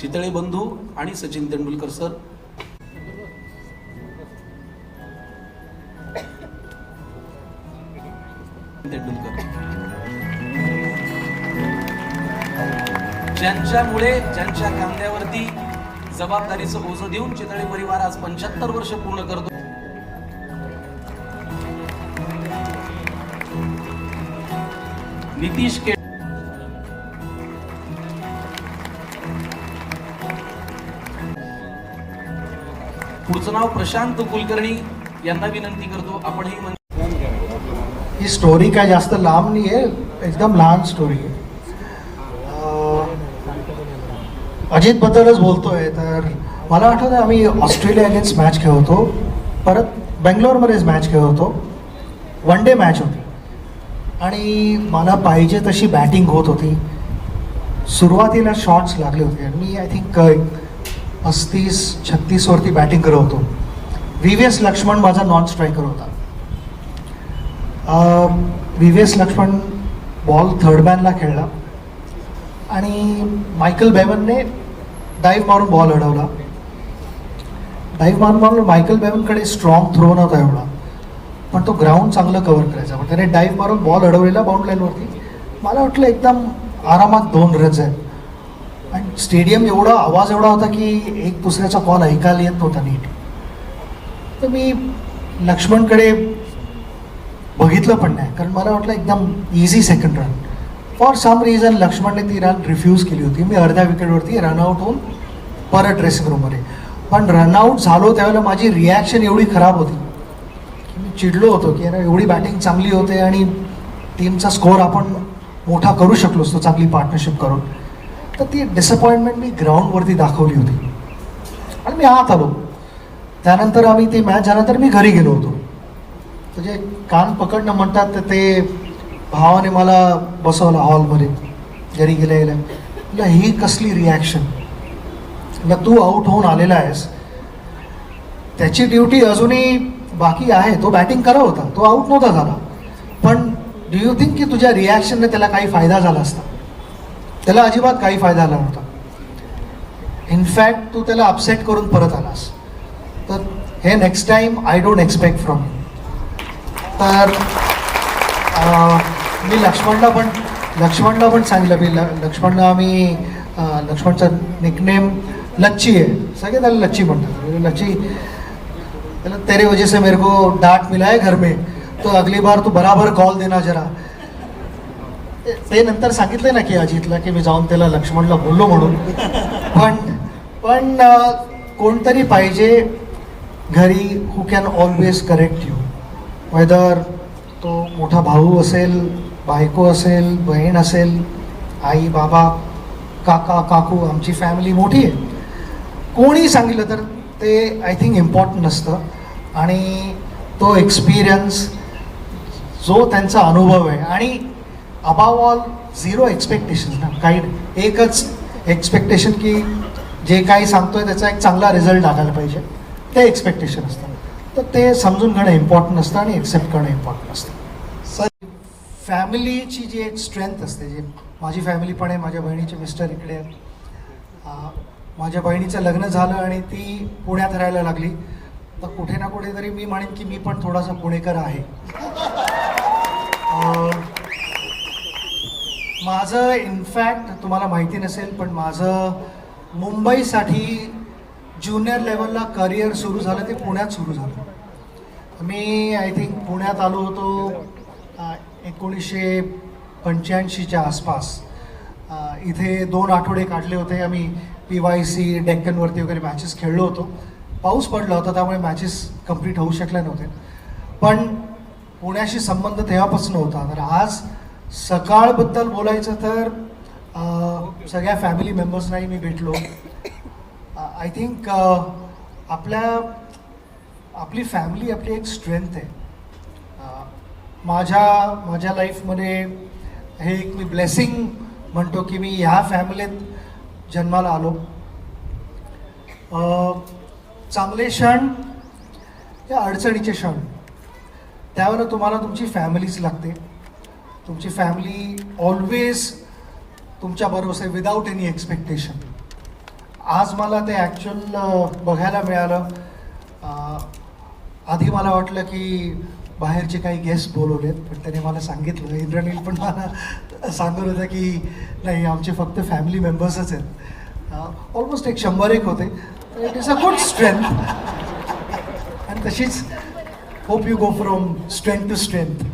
चितळे बंधू आणि सचिन तेंडुलकर सर. तेंडुलकर. ज्यांच्यामुळे ज्यांच्या कांद्यावरती जबाबदारीचं ओझं देऊन चितळे परिवार आज पंच्याहत्तर वर्ष पूर्ण करतो. नितीश के पुढचं नाव प्रशांत कुलकर्णी यांना विनंती करतो. आपणही मंच ही स्टोरी काय जास्त लांब नाही आहे एकदम लहान स्टोरी आहे. अं, अजितबद्दलच बोलतोय तर मला आठवतं आम्ही ऑस्ट्रेलिया अगेन्स्ट मॅच खेळतो होतो. परत बेंगलोरमध्येच मॅच खेळतो होतो. वन डे मॅच होती. आणि मला पाहिजे तशी बॅटिंग होत होती. सुरुवातीला शॉट्स लागले होते. आणि मी आय थिंक पस्तीस छत्तीसवरती बॅटिंग करत होतो व्ही व्ही एस लक्ष्मण माझा नॉन स्ट्रायकर होता V V S Laxman ball third मॅनला खेळला. आणि मायकल बेवनने डाईव्ह मारून बॉल अडवला. डाईव्ह मारून मारून मायकल बेवनकडे स्ट्रॉंग थ्रो नव्हता एवढा. पण तो ग्राउंड चांगलं कव्हर करायचा. पण त्याने डाईव्ह मारून बॉल अडवलेला बाउंड लाईनवरती मला वाटलं एकदम आरामात दोन रन्स आहेत. स्टेडियम एवढा आवाज एवढा होता की एक दुसऱ्याचा कॉल ऐकायला येत नव्हता नीट. तर मी लक्ष्मणकडे बघितलं पण नाही कारण मला वाटलं एकदम easy second run for some reason लक्ष्मणने ती रन रिफ्यूज केली होती. मी अर्ध्या विकेटवरती रनआउट होऊन परत ड्रेसिंग रूममध्ये पण रनआउट झालो त्यावेळेला माझी रिॲक्शन एवढी खराब होती. की मी चिडलो होतो की अरे एवढी बॅटिंग चांगली होते आणि टीमचा स्कोअर आपण मोठा करू शकलो असतो चांगली पार्टनरशिप करून. तर ती डिसअपॉइंटमेंट मी ग्राउंडवरती दाखवली होती. आणि मी आत आलो. त्यानंतर आम्ही ती मॅच झाल्यानंतर मी घरी गेलो होतो. तर जे कान पकडणं म्हणतात तर ते भावाने मला बसवलं हॉलमध्ये घरी गेल्या गेल्या म्हटलं ही कसली रिॲक्शन म्हटलं तू आऊट होऊन आलेला आहेस. त्याची ड्युटी अजूनही बाकी आहे. तो बॅटिंग करत होता. तो आऊट नव्हता झाला. पण डू यू थिंक की तुझ्या रिॲक्शनने त्याला काही फायदा झाला असता? त्याला अजिबात काही फायदा आला नव्हता इनफॅक्ट तू त्याला अपसेट करून परत आलास. तर हे next time I don't expect from you तर मी लक्ष्मणला पण लक्ष्मणला पण सांगितलं. मी ल लक्ष्मणला आम्ही लक्ष्मणचा निकनेम लच्ची आहे. सगळे त्याला लच्ची म्हणतात. म्हणजे लच्ची त्याला तेरे वजह से मेरे को डांट मिला है घर में. तो अगली बार तू बराबर कॉल देना जरा. ते- नंतर सांगितले ना की अजितला की मी जाऊन त्याला लक्ष्मणला बोललो म्हणून. पण पण कोणतरी पाहिजे घरी who can always correct you whether तो मोठा भाऊ असेल बायको असेल बहीण असेल आई बाबा काका काकू आमची फॅमिली मोठी आहे. कोणी सांगितलं तर ते आय थिंक इम्पॉर्टंट असतं आणि तो एक्सपिरियन्स जो त्यांचा अनुभव आहे. आणि अबाव ऑल झिरो एक्सपेक्टेशन ना काही एकच एक्सपेक्टेशन की जे काही सांगतोय त्याचा एक चांगला रिझल्ट आणायला पाहिजे. ते एक्सपेक्टेशन असतं. तर ते समजून घेणं इम्पॉर्टंट असतं आणि एक्सेप्ट करणं इम्पॉर्टंट असतं सर फॅमिलीची जी एक स्ट्रेंथ असते जे माझी फॅमिली पण आहे माझ्या बहिणीचे मिस्टर इकडे आहेत. माझ्या बहिणीचं लग्न झालं आणि ती पुण्यात राहायला लागली. तर कुठे ना कुठेतरी मी म्हणेन की मी पण थोडासा पुणेकर आहे. माझं इनफॅक्ट तुम्हाला माहिती नसेल पण माझं मुंबईसाठी ज्युनियर लेवलला करिअर सुरू झालं ते पुण्यात सुरू झालं. मी आय थिंक पुण्यात आलो होतो एकोणीसशे पंच्याऐंशीच्या आसपास. इथे दोन आठवडे काढले होते आम्ही पी वाय सी डेक्कनवरती वगैरे मॅचेस खेळलो होतो. पाऊस पडला होता त्यामुळे मॅचेस कंप्लीट होऊ शकल्या नव्हते पण पुण्याशी संबंध तेव्हापासून होता तर आज सकाळबद्दल बोलायचं तर सगळ्या फॅमिली मेंबर्सनाही मी भेटलो. आय थिंक आपल्या आपली फॅमिली आपली एक स्ट्रेंथ आहे. माझ्या माझ्या लाईफमध्ये हे एक मी ब्लेसिंग म्हणतो की मी ह्या फॅमिलीत जन्माला आलो. चांगले क्षण या अडचणीचे क्षण त्यावेळेला तुम्हाला तुमची फॅमिलीच लागते. तुमची फॅमिली ऑलवेज तुमच्या बरोबर विदाऊट एनी एक्सपेक्टेशन आज मला ते ॲक्च्युअल बघायला मिळालं. आधी मला वाटलं की बाहेरचे काही गेस्ट बोलवलेत पण त्याने मला सांगितलं. इंद्रनील पण मला सांगत होतं की नाही आमचे फक्त फॅमिली मेंबर्सच आहेत. ऑलमोस्ट एक शंभर एक होते. It is a good strength आणि तशीच hope you go from strength to strength